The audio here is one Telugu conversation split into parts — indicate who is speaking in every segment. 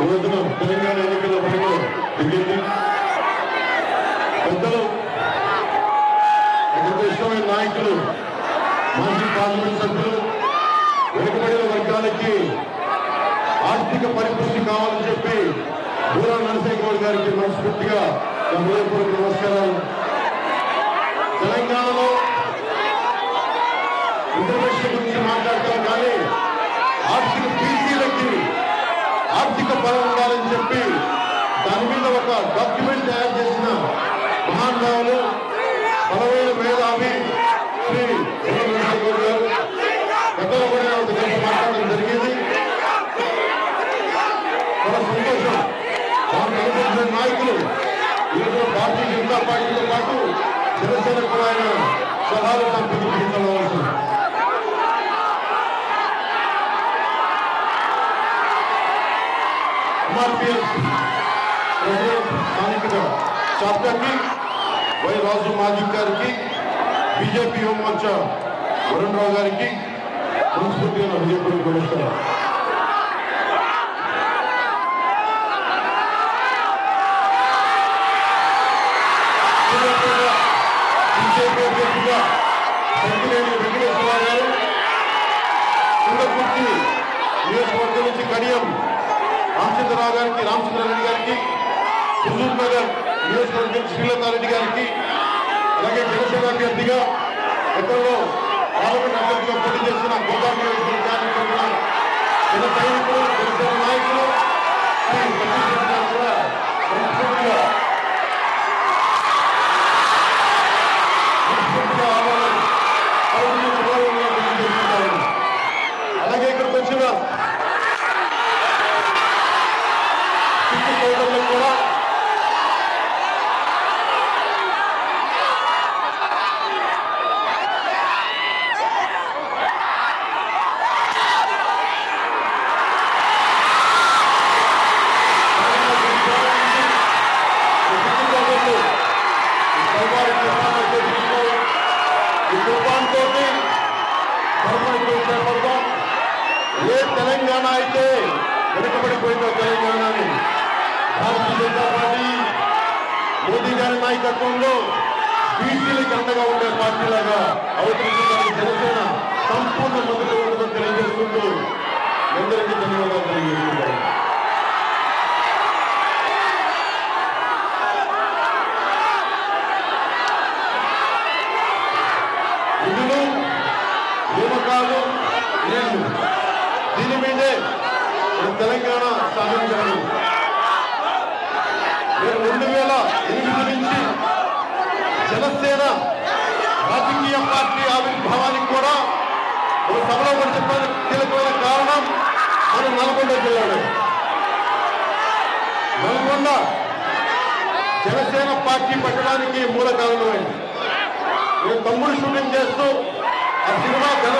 Speaker 1: రోజున తెలంగాణ ఎన్నికల పనిలో దిగింది. పెద్దలు ఇక్కడ ఇష్టమైన నాయకులు మాజీ పార్లమెంట్ సభ్యులు వెనుకబడిన వర్గాలకి ఆర్థిక పరిపుష్టి కావాలని చెప్పి బూరా నరసింహగౌడ్ గారికి మనస్ఫూర్తిగా నా హృదయపూర్వక నమస్కారాలు. తెలంగాణలో రిజర్వేషన్ గురించి మాట్లాడతాం కానీ ఆర్థిక బీసీలకి ఆర్థిక బలం ఉండాలని చెప్పి దాని మీద ఒక డాక్యుమెంట్ తయారు చేసిన మహానుభావులు బలమైన మేధావి శ్రీ దూరా నరసింహగౌడ్ గారు గతంలో కూడా నేను ఒక గంట మాట్లాడడం జరిగింది చాలా సంతోషం దానికి అనుసరించిన నాయకులు ఈరోజు భారతీయ జనతా పార్టీతో పాటు జనసేన కూడా ఆయన సలహాలు సంపించవలసింది ఎంఆర్పిఎస్ స్థానిక చాప్టర్కి వై రాజు మాజిక్ గారికి బీజేపీ హోంమంచ వరుణ్ రావు గారికి మనస్ఫూర్తిగా నా హృదయపూర్వక నమస్కారం బీజేపీ అభ్యర్థిగా సంగినేని గారు కుండకుర్తి నియోజకవర్గం నుంచి కడియం రామచంద్రరావు గారికి రామచంద్రారెడ్డి గారికి హుజూర్ నగర్ నియోజకవర్గం శ్రీలతారెడ్డి గారికి అలాగే జనసేన అభ్యర్థిగా గతంలో పార్లమెంట్ కూడా ఏ తెలంగాణ అయితే వెనుకబడిపోయిందో తెలంగాణని? భారతీయ జనతా పార్టీ మోదీ గారి నాయకత్వంలో బీసీలకు అండగా ఉండే పార్టీలాగా అవతరించడానికి జనసేన సంపూర్ణ మద్దతు ఉండదని తెలియజేసుకుంటూ అందరికీ ధన్యవాదాలు తెలియజేస్తున్నాను. విధులు నియామకాలు నేను దీని మీదే తెలంగాణ సాధించాను రెండు వేల ఎనిమిది నుంచి జనసేన రాజకీయ పార్టీ ఆవిర్భావానికి కూడా ఒక సభలో కూడా చెప్పడానికి కీలకమైన కారణం మన నల్గొండ జిల్లాలో. నల్గొండ జనసేన పార్టీ పెట్టడానికి మూల కారణమైంది. నేను తమ్ముడు షూటింగ్ చేస్తూ ఆ సినిమా ఘన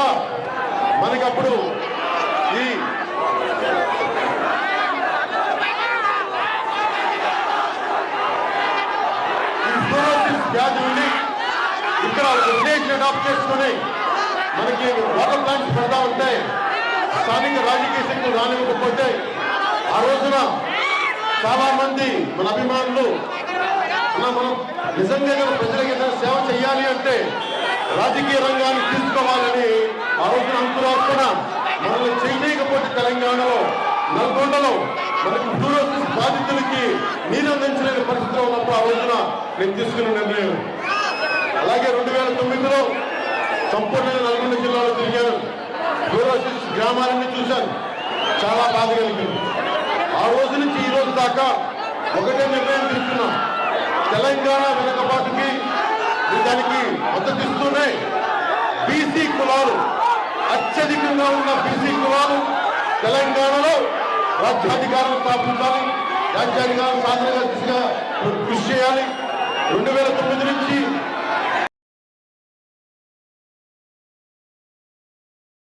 Speaker 1: ఆడంబరాలు మనకప్పుడు ఈ ఈ వ్యాధి ఉంది ఇక్కడ విదేశీ అడాప్ట్ చేసుకుని మనకి వాటర్ ప్లాంట్స్ పెడతా ఉంటే స్థానిక రాజకీయ శక్తులు రానివ్వకపోతే ఆ రోజున చాలా మంది మన అభిమానులు మనం నిజంగా కనుక ప్రజలకు ఏదైనా సేవ చేయాలి అంటే రాజకీయ రంగాన్ని తీసుకోవాలని ఆ రోజున అంకురార్పణ మనల్ని చేయలేకపోతే తెలంగాణలో నల్గొండలో మనకి ఫ్లూరోసిస్ బాధితులకి నీరు అందించలేని పరిస్థితిలో ఉన్నప్పుడు ఆ రోజున నేను తీసుకున్న నిర్ణయం. అలాగే రెండు వేల తొమ్మిదిలో సంపూర్ణంగా నల్గొండ జిల్లాలో తిరిగాను. ఫ్లోరోసిస్ గ్రామాలన్నీ చూశాను. చాలా బాధ కలిగింది. ఆ రోజు నుంచి ఈ రోజు దాకా ఒకటే నిర్ణయం తీసుకున్నాం. తెలంగాణ వెనకబాటుకి దానికి మద్దతు ఇస్తూనే బీసీ కులాలు అత్యధికంగా ఉన్న బీసీ కులాలు తెలంగాణలో రాజ్యాధికారం స్థాపించాలి. రాజ్యాధికారం సాధనగా దిశగా కృషి చేయాలి. రెండు వేల తొమ్మిది నుంచి